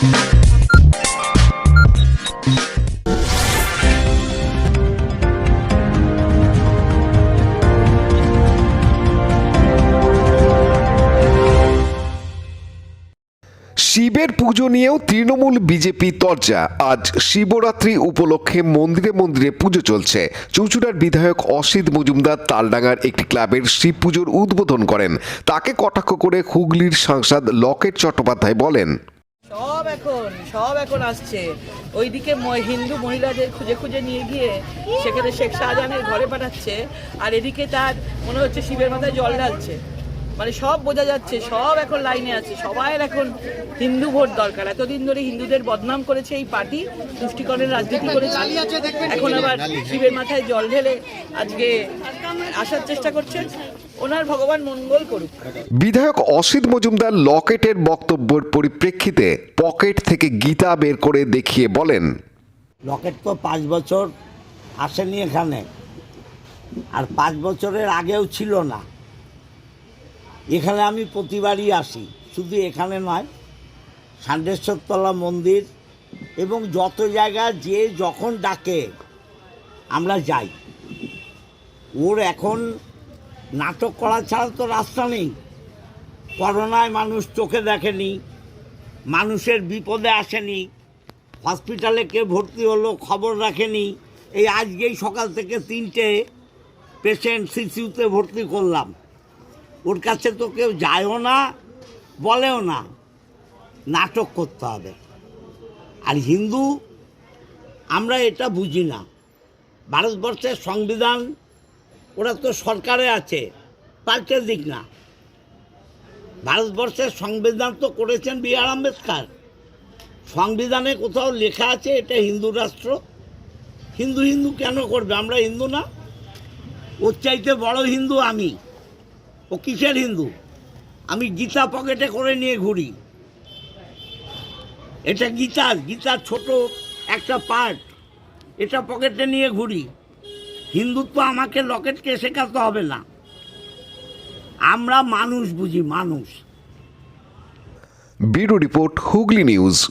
শিবের পুজো নিয়েও তৃণমূল বিজেপি তরজা। আজ শিবরাত্রি উপলক্ষে মন্দিরে মন্দিরে পুজো চলছে। চুঁচুড়ার বিধায়ক অসিত মজুমদার তালডাঙ্গার একটি ক্লাবের শিব পুজোর উদ্বোধন করেন। তাকে কটাক্ষ করে হুগলির সাংসদ লকেট চট্টোপাধ্যায় বলেন সব এখন সব এখন আসছে। ওইদিকে হিন্দু মহিলাদের খুঁজে খুঁজে নিয়ে গিয়ে সেখানে শেখ শাহজাহানের ঘরে পাঠাচ্ছে, আর এদিকে তার মনে হচ্ছে শিবের মাথায় জল ঢালছে। মানে সব বোঝা যাচ্ছে সব এখন লাইনে আছে সবাই এখন হিন্দু ভোট দরকার। এতদিন ধরে হিন্দুদের বদনাম করেছে এই পার্টি তুষ্টিকরণের রাজনীতি করেছে। এখন আবার শিবের মাথায় জল ঢেলে আজকে আসার চেষ্টা করছেন। ওনার ভগবান মঙ্গল করুক। বিধায়ক অসিত মজুমদার লকেটের বক্তব্যের পরিপ্রেক্ষিতে পকেট থেকে গীতা বের করে দেখিয়ে বলেন লকেট তো পাঁচ বছর আসেনি এখানে আর পাঁচ বছরের আগেও ছিল না। এখানে আমি প্রতিবারই আসি। শুধু এখানে নয় ষান্ডেশ্বরতলা মন্দির এবং যত জায়গা যে যখন ডাকে, আমরা যাই। ওর এখন নাটক করা ছাড়া তো রাস্তা নেই। করোনায় মানুষ চোখে দেখেনি, মানুষের বিপদে আসেনি, হসপিটালে কে ভর্তি হলো খবর রাখেনি। এই আজকেই সকাল থেকে তিনটে পেশেন্ট সিসিউতে ভর্তি করলাম। ওর কাছে তো কেউ যায়ও না, বলেও না। নাটক করতে হবে। আর হিন্দু, আমরা এটা বুঝি না। ভারতবর্ষের সংবিধান, ওরা তো সরকারে আছে, পাল্টে দিক না। ভারতবর্ষের সংবিধান তো করেছেন বি আর আম্বেদকর। সংবিধানে কোথাও লেখা আছে এটা হিন্দু রাষ্ট্র। হিন্দু হিন্দু কেন করবে? আমরা হিন্দু না। ওর চাইতে বড় হিন্দু আমি। ও কিসের হিন্দু? আমি গীতা পকেটে করে নিয়ে ঘুরি। এটা গীতা গীতার ছোট একটা পার্ট। এটা পকেটে নিয়ে ঘুরি। হিন্দুত্ব আমাকে লকেটকে শেখাতে হবে না। আমরা মানুষ বুঝি, মানুষ। Bureau report Hooghly news.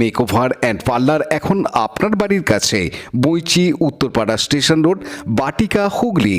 Makeover and parlour এখন আপনার বাড়ির কাছে বইচি উত্তরপাড়া স্টেশন রোড বাটিকা হুগলি।